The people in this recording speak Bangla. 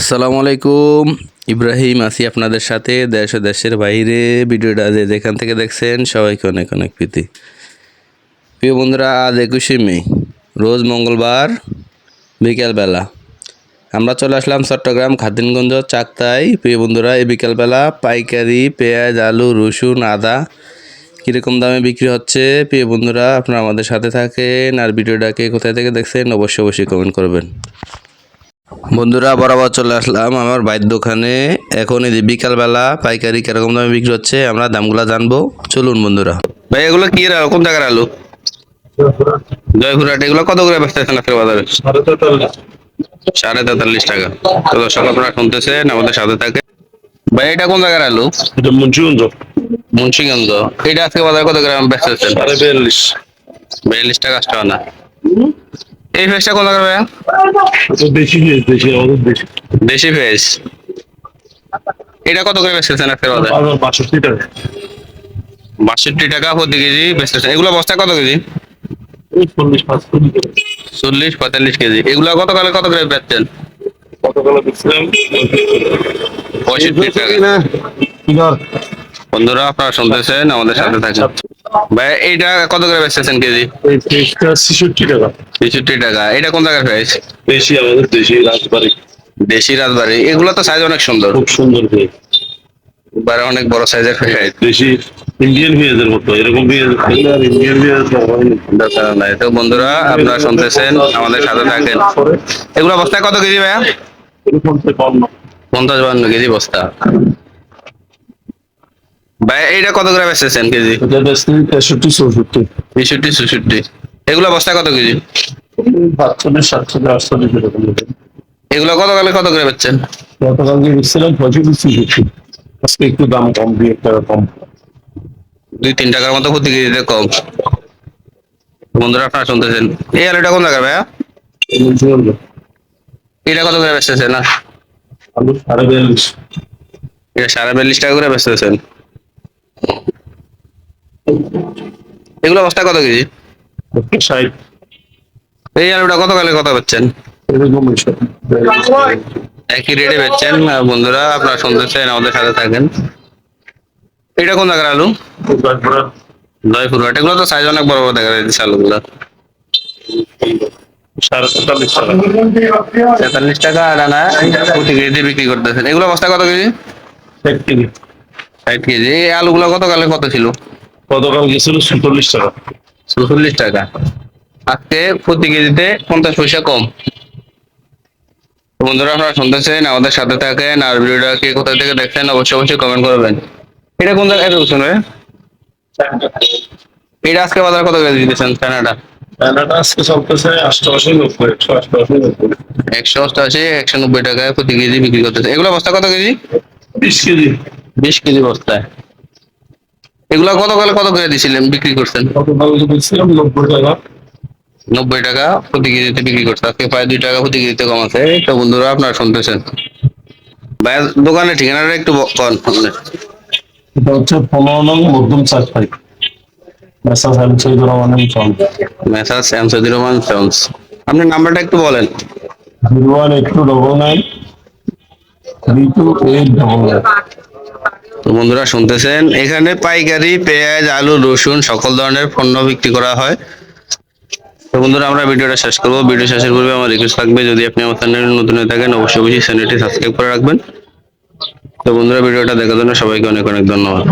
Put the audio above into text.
আসসালামু আলাইকুম। ইব্রাহিম আছি আপনাদের সাথে দেশ ও দেশের বাইরে। ভিডিওটা যে যেখান থেকে দেখছেন, সবাইকে অনেক অনেক প্রীতি। প্রিয় বন্ধুরা, আজ একুশে মে, রোজ মঙ্গলবার, বিকেলবেলা। আমরা চলে আসলাম চট্টগ্রাম খাদিনগঞ্জ চাকতাই। প্রিয় বন্ধুরা, এই বিকেলবেলা পাইকারি, পেঁয়াজ, আলু, রসুন, আদা কীরকম দামে বিক্রি হচ্ছে? প্রিয় বন্ধুরা, আপনারা আমাদের সাথে থাকেন আর ভিডিওটাকে কোথায় থেকে দেখছেন, অবশ্যই অবশ্যই কমেন্ট করবেন। বন্ধুরা বরাবর চলে আসলাম আমার বাইর দোকানে। এখন এই যে বিকালবেলা পাইকারি কীরকম দামে বিক্রি হচ্ছে আমরা দামগুলো জানব। চলুন বন্ধুরা। ভাই এগুলো কি আলু কোন জায়গার আলু? জয়পুরহাট। এগুলো কত করে বেচতেছেন আজকের বাজারে? সাড়ে তেতাল্লিশ টাকা। তো দর্শক আপনারা শুনতেছেন আমাদের সাথে থাকে ভাই এটা কোন জায়গার আলু? মুন্সিগঞ্জ। মুন্সিগঞ্জ। এটা আজকে বাজারে কত গ্রাম বেচতেছেন বিয়াল্লিশ। বিয়াল্লিশ টাকা আসতে না। এই ফেসটা কোন এটা দেশি নিয়ে দেশি আমাদের দেশি। দেশি ফেস এটা কত করে বেচতেছেন আজকের বাজারে? বাষট্টি টাকা। বাষট্টি টাকা প্রতি কেজি বেচতেছেন। এগুলো বস্তা কত কেজি? চল্লিশ পঁয়তাল্লিশ কেজি। এগুলো গতকালে কত করে দেখছিলাম পঁয়ষট্টি টাকা। বন্ধুরা আপনারা শুনতেছেন আমাদের সাথে থাকেন। ভাই এইটা কত করে বেচতেছেন কেজি? ছেষট্টি টাকা। ছেষট্টি টাকা। এটা কোন জায়গার প্রাইস দেশি আমাদের দেশি রাজবাড়ি। দেশি রাজবাড়ি। এগুলো তো সাইজ অনেক সুন্দর। খুব সুন্দর পেয়ে বারে অনেক বড় সাইজের প্রাইস দেশি ইন্ডিয়ান পেঁয়াজের মতো। এরকম পেঁয়াজ আর ইন্ডিয়ান পেঁয়াজ। দরকার নাই। তো বন্ধুরা আপনারা শুনতেছেন আমাদের সাথে থাকেন। এগুলো বস্তায় কত কেজি ভাইয়া? পঞ্চাশ বান্ন কেজি বস্তা। ভাই এইটা কত করে বেচতেছেন কেজি? তেষট্টি চৌষট্টি। তেষট্টি চৌষট্টি। এগুলো বস্তা কত কেজি? সাতচল্লিশ সাতচল্লিশ আটচল্লিশ এরকম এগুলো কত কালে কত করে বেচছেন? গতকালকে দেখছিলাম পঁয়ষট্টি ছেষট্টি আজকে একটু দাম কম দুই এক টাকা কম। দুই তিন টাকার মতো প্রতি কেজিতে কম। বন্ধুরা আপনারা শুনতেছেন। এই আলুটা কোন জায়গায় ভাইয়া? এটা কত করে বেচতেছেন না? আলু সাড়ে বিয়াল্লিশ। এটা সাড়ে বিয়াল্লিশ টাকা করে বেচতেছেন। এগুলো বস্তা কত কেজি? ষাট। এই আলুটা কত কালে এরকম এসব। একই রেটে বেচছেন। আর বন্ধুরা আপনারা শুনতেছেন আমাদের সাথে থাকেন। এটা কোন জায়গার আলু? তারপরে জয়পুরহাট। এগুলো তো সাইজ অনেক বড় বড় দেখা যাচ্ছে আলুগুলো। তেতাল্লিশ টাকা। টাকা আনা প্রতি কেজিতে বিক্রি করতেছেন। এগুলো বস্তা কত কেজি? এক কেজি। ষাট কেজি। এই আলুগুলো কত কালে কত ছিল? গতকাল গেছিল চুয়াল্লিশ টাকা। চল্লিশ টাকা। আজকে প্রতি কেজিতে পঞ্চাশ পয়সা কম। বন্ধুরা আপনারা শুনতেছেন আমাদের সাথে থাকেন আর ভিডিওটা কে কোথা থেকে দেখছেন অবশ্যই অবশ্যই কমেন্ট করবেন। এটা কোন জায়গায় ভাই? এটা আজকে বাজার কত করে দিতেছেন রান্নাটা আজকে চলতেছে একশো নব্বই। একশো অষ্টআশি একশো নব্বই টাকায় প্রতি কেজি বিক্রি করতেছে। এগুলো বস্তা কত কেজি? বিশ কেজি। বিশ কেজি বস্তায়। এগুলো কত কালে কত করে দিছিলেন বিক্রি করছেন? গতকাল নব্বই টাকা টাকা প্রতি কেজিতে বিক্রি করছে। আজকে প্রায় দুই টাকা প্রতি কেজিতে কম আছে। তো বন্ধুরা আপনারা শুনতেছেন। দোকানের ঠিকানাটা একটু এটা হচ্ছে পনেরো নং মধ্যম চার পাই। মেসা সাহেব সৈদুর রহমানের phone message Shamsuddin Rahman films আপনার নাম্বারটা একটু বলেন। Zero one eight two double nine three two eight double nine. তো বন্ধুরা শুনতেছেন, এখানে পাইকারি, পেঁয়াজ, আলু, রসুন সকল ধরনের পণ্য বিক্রি করা হয়। তো বন্ধুরা, আমরা ভিডিওটা শেষ করব। ভিডিও শেষের পূর্বে আমার রিকোয়েস্ট থাকবে, যদি আপনি আমার চ্যানেলে নতুন হয়ে থাকেন, অবশ্যই অবশ্যই চ্যানেলটি সাবস্ক্রাইব করে রাখবেন। তো বন্ধুরা, ভিডিওটা দেখার জন্য সবাইকে অনেক অনেক ধন্যবাদ।